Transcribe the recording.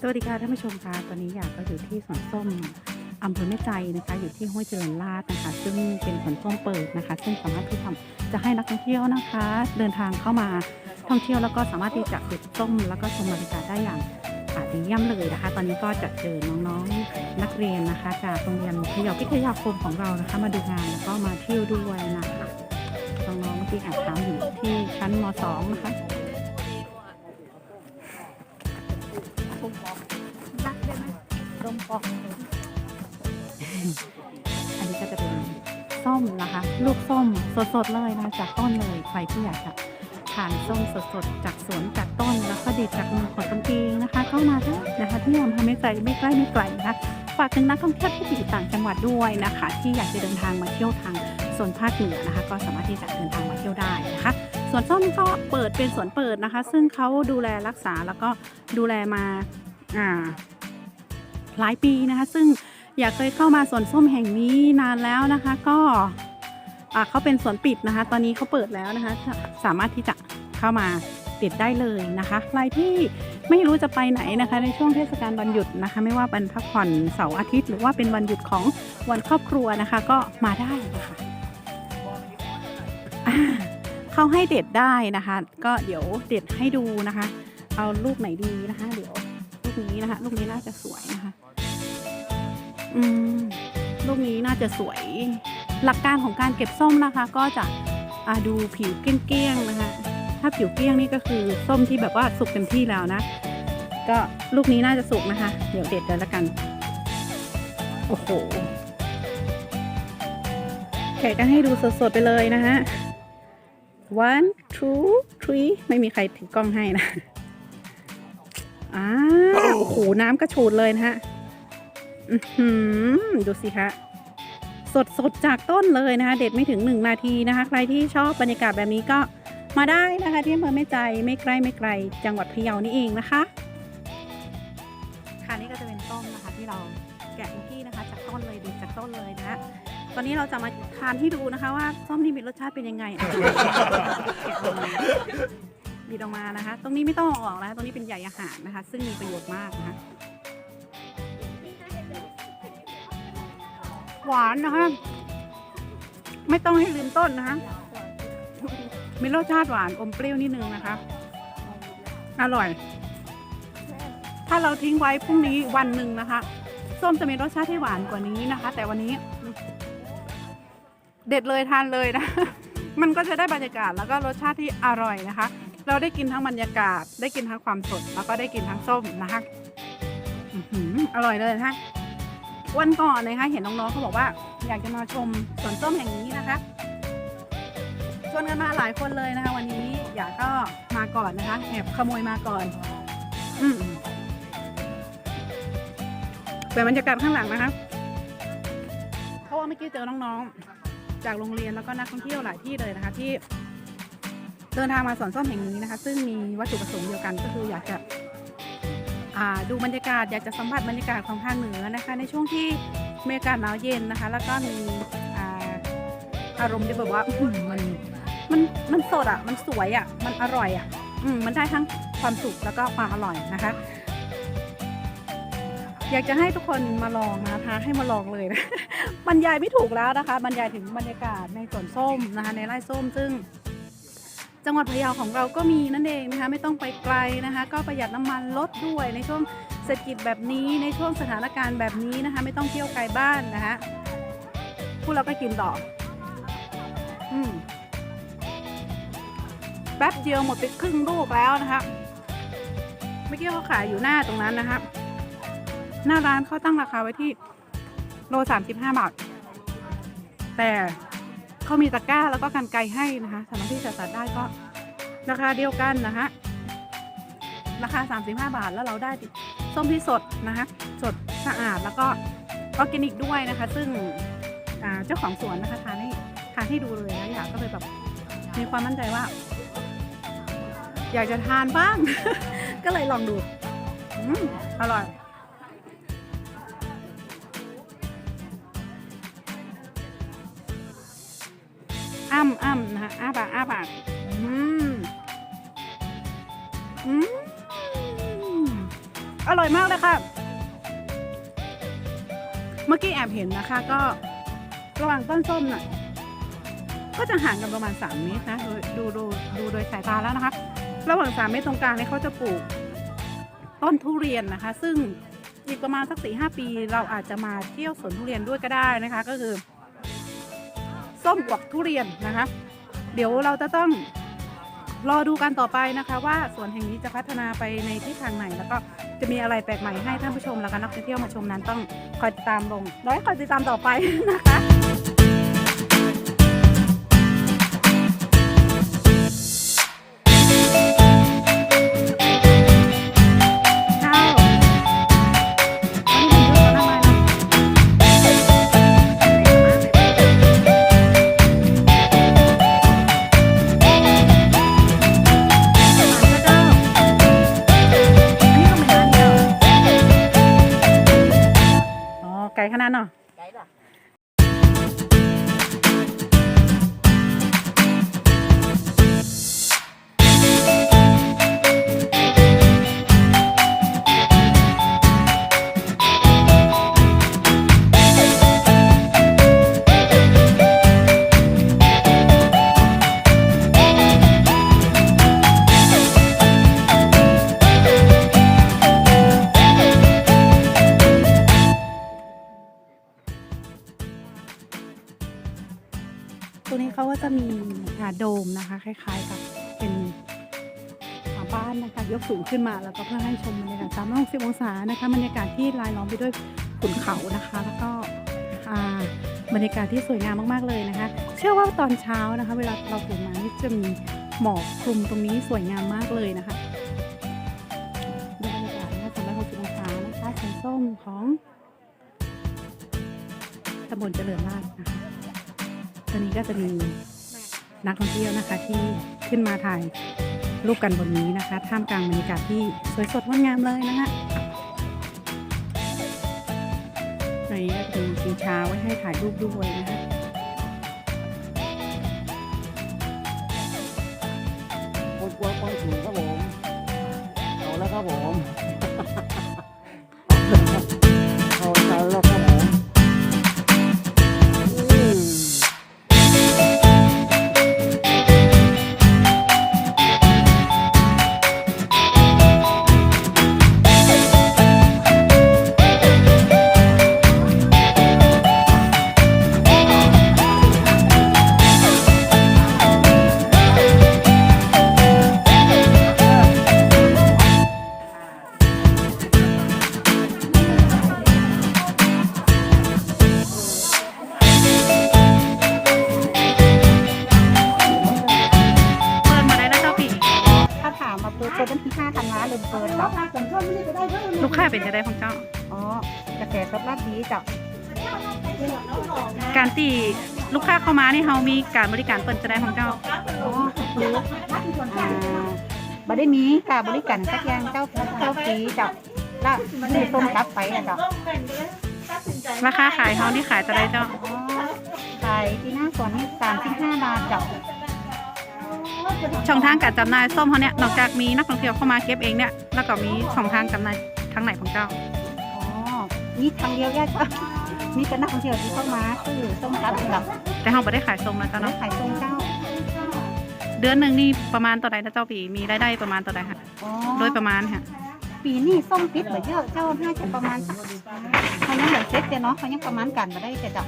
สวัสดีค่ะท่านผู้ชมค่ะตอนนี้อยากก็อยู่ที่สวนส้มอำเภอแม่ใจนะคะ อยู่ที่ห้วยเจริญราษนะคะ ซึ่งเป็นสวนส้มเปิดนะคะ ซึ่งสามารถที่ทำจะให้นักท่องเที่ยวนะคะ เดินทางเข้ามาท่องเที่ยวแล้วก็สามารถที่จะเก็บส้ม แล้วก็ชมบรรยากาศได้อย่างอ่าดีเยี่ยมเลยนะคะ ตอนนี้ก็จะเจอน้องๆนักเรียนนะคะ จากโรงเรียนพยาวิทยาคมของเรานะคะ มาดูงานแล้วก็มาเที่ยวด้วยนะคะน้องๆเมื่อกี้แอบถามอยู่ที่ชั้นม .2 นะคะ อกอันนี้ก็จะเป็นส้มนะคะ ลูกส้มสดๆเลยนะจากต้นเลยใครที่อยากจะทานส้มสดๆ จากสวนจากต้นแล้วก็ดีดจากมือของตนเองนะคะเข้ามาได้นะคะที่อำเภอไม่ไกลไม่ใกล้ไม่ไกลนะคะฝากถึงนักท่องเที่ยวที่อยู่ต่างจังหวัดด้วยนะคะ ที่อยากจะเดินทางมาเที่ยวทางโซนภาคเหนือนะคะ ก็สามารถที่จะเดินทางมาเที่ยวได้นะคะสวนส้มก็เปิดเป็นสวนเปิดนะคะ ซึ่งเขาดูแลรักษาแล้วก็ดูแลมาอ่า หลายปีนะคะ ซึ่งอยากเคยเข้ามาสวนส้มแห่งนี้นานแล้วนะคะ ก็เขาเป็นสวนปิดนะคะ ตอนนี้เขาเปิดแล้วนะคะ สามารถที่จะเข้ามาติดได้เลยนะคะใครที่ไม่รู้จะไปไหนนะคะ ในช่วงเทศกาลวันหยุดนะคะ ไม่ว่าเป็นพักผ่อนเสาร์อาทิตย์ หรือว่าเป็นวันหยุดของวันครอบครัวนะคะ ก็มาได้นะคะอ่าเขาให้เด็ดได้นะคะ ก็เดี๋ยวเด็ดให้ดูนะคะ เอาลูกไหนดีนะคะ เดี๋ยวลูกนี้นะคะ ลูกนี้น่าจะสวยนะคะ อืมลูกนี้น่าจะสวย หลักการของการเก็บส้มนะคะ ก็จะดูผิวเกลี้ยงๆนะคะ ถ้าผิวเกลี้ยงนี่ก็คือส้มที่แบบว่าสุกเต็มที่แล้วนะ ก็ลูกนี้น่าจะสุกนะคะ เดี๋ยวเด็ดเลยละกัน โอ้โหแขกกันให้ดูสดๆไปเลยนะฮะ one two three ไม่มีใครถือกล้องให้นะอ่าโอ้โห น้ำกระชูดเลยนะฮะ ดูสิคะสดสดๆจากต้นเลยนะคะ เด็ดไม่ถึงหนึ่งนาทีนะคะ ใครที่ชอบบรรยากาศแบบนี้ก็มาได้นะคะที่อำเภอแม่ใจไม่ใกล้ไม่ไกล จังหวัดพะเยานี่เองนะคะ ค่ะนี่ก็จะเป็นต้นนะคะที่เราแกะทุกที่นะคะ จากต้นเลยดีจากต้นเลยนะตอนนี้เราจะมาทานที่ดูนะคะว่าส้มนี่มีรสชาติเป็นยังไงอะแกะออกมาบีดออกมานะคะ ตรงนี้ไม่ต้องเอาออกนะคะตรงนี้เป็นใยอาหารนะคะ ซึ่งมีประโยชน์มากนะคะ หวานนะคะ ไม่ต้องให้ลืมต้นนะคะ มีรสชาติหวานอมเปรี้ยวนิดนึงนะคะ อร่อย ถ้าเราทิ้งไว้พรุ่งนี้วันหนึ่งนะคะ ส้มจะมีรสชาติที่หวานกว่านี้นะคะ แต่วันนี้ เด็ดเลยทานเลยนะ มันก็จะได้บรรยากาศแล้วก็รสชาติที่อร่อยนะคะ เราได้กินทั้งบรรยากาศ ได้กินทั้งความสด แล้วก็ได้กินทั้งส้มนะคะอื้อหืออร่อยเลยนะคะ วันก่อนนะคะเห็นน้องๆเขาบอกว่า อยากจะมาชมสวนส้มแห่งนี้นะคะชวนกันมาหลายคนเลยนะคะ วันนี้อยากก็มาก่อนนะคะแอบขโมยมาก่อน อืมแต่บรรยากาศข้างหลังนะคะเพราะว่าเมื่อกี้เจอน้องๆ จากโรงเรียนแล้วก็นักท่องเที่ยวหลายที่เลยนะคะ ที่เดินทางมาสวนส้มแห่งนี้นะคะ ซึ่งมีวัตถุประสงค์เดียวกันก็คืออยากจะ ดูบรรยากาศอยากจะสัมผัสบรรยากาศของภาคเหนือนะคะ ในช่วงที่มีอากาศหนาวเย็นนะคะ แล้วก็มีอารมณ์ที่แบบว่ามันมันมันสดอะ มันสวยอะ มันอร่อยอะอืมมันได้ทั้งความสุขแล้วก็ความอร่อยนะคะ อยากจะให้ทุกคนมาลองนะคะท้าให้มาลองเลยนะบรรยายไม่ถูกแล้วนะคะ บรรยายถึงบรรยากาศในสวนส้มนะคะ ในไร่ส้มซึ่ง จังหวัดพะเยาของเราก็มีนั่นเองนะคะไม่ต้องไปไกลนะคะ ก็ประหยัดน้ำมันลดด้วยในช่วงเศรษฐกิจแบบนี้ในช่วงสถานการณ์แบบนี้นะคะ ไม่ต้องเที่ยวไกลบ้านนะคะพูดแล้วก็กินต่ออืมแป๊บเดียวหมดไปครึ่งลูกแล้วนะคะเมื่อกี้เขาขายอยู่หน้าตรงนั้นนะคะหน้าร้านเขาตั้งราคาไว้ที่โลสามสิบห้าบาท แต่ เขามีตะกร้าแล้วก็กันไกให้นะคะสามารถที่จะตัดได้ก็ราคาเดียวกันนะคะราคา 35 บาทแล้วเราได้ส้มที่สดนะคะสดสะอาดแล้วก็ออร์แกนิกด้วยนะคะ ซึ่งเจ้าของสวนนะคะทานให้ทานให้ดูเลยนะอยากก็เลยแบบมีความมั่นใจว่า อยากจะทานบ้าง ก็เลยลองดูอร่อย อ้าปากอ้าปากอืมอืมอร่อยมากเลยค่ะ เมื่อกี้แอบเห็นนะคะ ก็ระหว่างต้นส้มน่ะ ก็จะห่างกันประมาณ 3 เมตรนะโดยดูดูดูโดยสายตาแล้วนะคะ ระหว่าง 3 เมตรตรงกลางเนี่ยเขาจะปลูก ต้นทุเรียนนะคะ ซึ่งอีกประมาณสักสี่ห้าปี เราอาจจะมาเที่ยวสวนทุเรียนด้วยก็ได้นะคะ ก็คือ ส้มกวักทุเรียนนะคะ เดี๋ยวเราจะต้องรอดูกันต่อไปนะคะว่าสวนแห่งนี้จะพัฒนาไปในทิศทางไหน แล้วก็จะมีอะไรแปลกใหม่ให้ท่านผู้ชมแล้วก็นักท่องเที่ยวมาชมนั้นต้องคอยติดตามลงร้อยคอยติดตามต่อไปนะคะ นาดเนาะไก่ล่ะ นี้เขาก็จะโดมนะคะ คล้ายๆกับเป็นอ่าบ้านนะคะยกสูงขึ้นมาแล้วก็เพื่อให้ชมบรรยากาศ360องศานะคะบรรยากาศที่รายล้อมไปด้วยขุนเขานะคะ แล้วก็บรรยากาศที่สวยงามมากๆเลยนะคะ เชื่อว่าตอนเช้านะคะ เวลาเราตื่นมานี่จะมีหมอกคลุมตรงนี้สวยงามมากเลยนะคะบรรยากาศนะคะ360องศานะคะสีส้มของตำบลเจริญราษฎร์นะคะตอนนี้ก็จะมี นักท่องเที่ยวนะคะที่ขึ้นมาถ่ายรูปกันบนนี้นะคะ ท่ามกลางบรรยากาศที่สวยสดงดงามเลยนะคะในนี้ก็จะมีชิงช้าไว้ให้ถ่ายรูปด้วยนะคะ ได้ของเจ้า อ๋อกระแสตอบรับดีจ้ะการตีลูกค้าเข้ามานี่เฮามีการบริการเปิดจะได้ของเจ้า อ๋อคืออ่าบ่ได้มีค่ะบริการสักอย่างเจ้าเจ้าฟรีจ้ะแล้วมีส้มกลับไปอะจ้ะราคาขายเฮานี่ขายจะได้เจ้า อ๋อขายที่หน้าสวนนี่สามสิบห้าบาทจ้ะช่องทางการจำหน่ายส้มเขาเนี่ยนอกจากมีนักท่องเที่ยวเข้ามาเก็บเองเนี่ยแล้วก็มีช่องทางจำหน่าย ทางไหนของเจ้า อ๋อมีทางเดียวแยกจ้ะมีแต่นักท่องเที่ยวที่เข้ามาคือส้มกลับจ้ะแต่เฮาไม่ได้ขายส้มนะเจ้าแล้วเนาะ ขายส้มเจ้า เดือนหนึ่งนี่ประมาณต่อใดนะเจ้าปี มีรายได้ประมาณต่อใดค่ะ อ๋อโดยประมาณค่ะ ปีนี้ส้มติดเหมือนเยอะเจ้าน่าจะประมาณสักเขายังเหมือนเซ็ตเจ้าเนาะเขายังประมาณกันมาได้แต่จ้ะ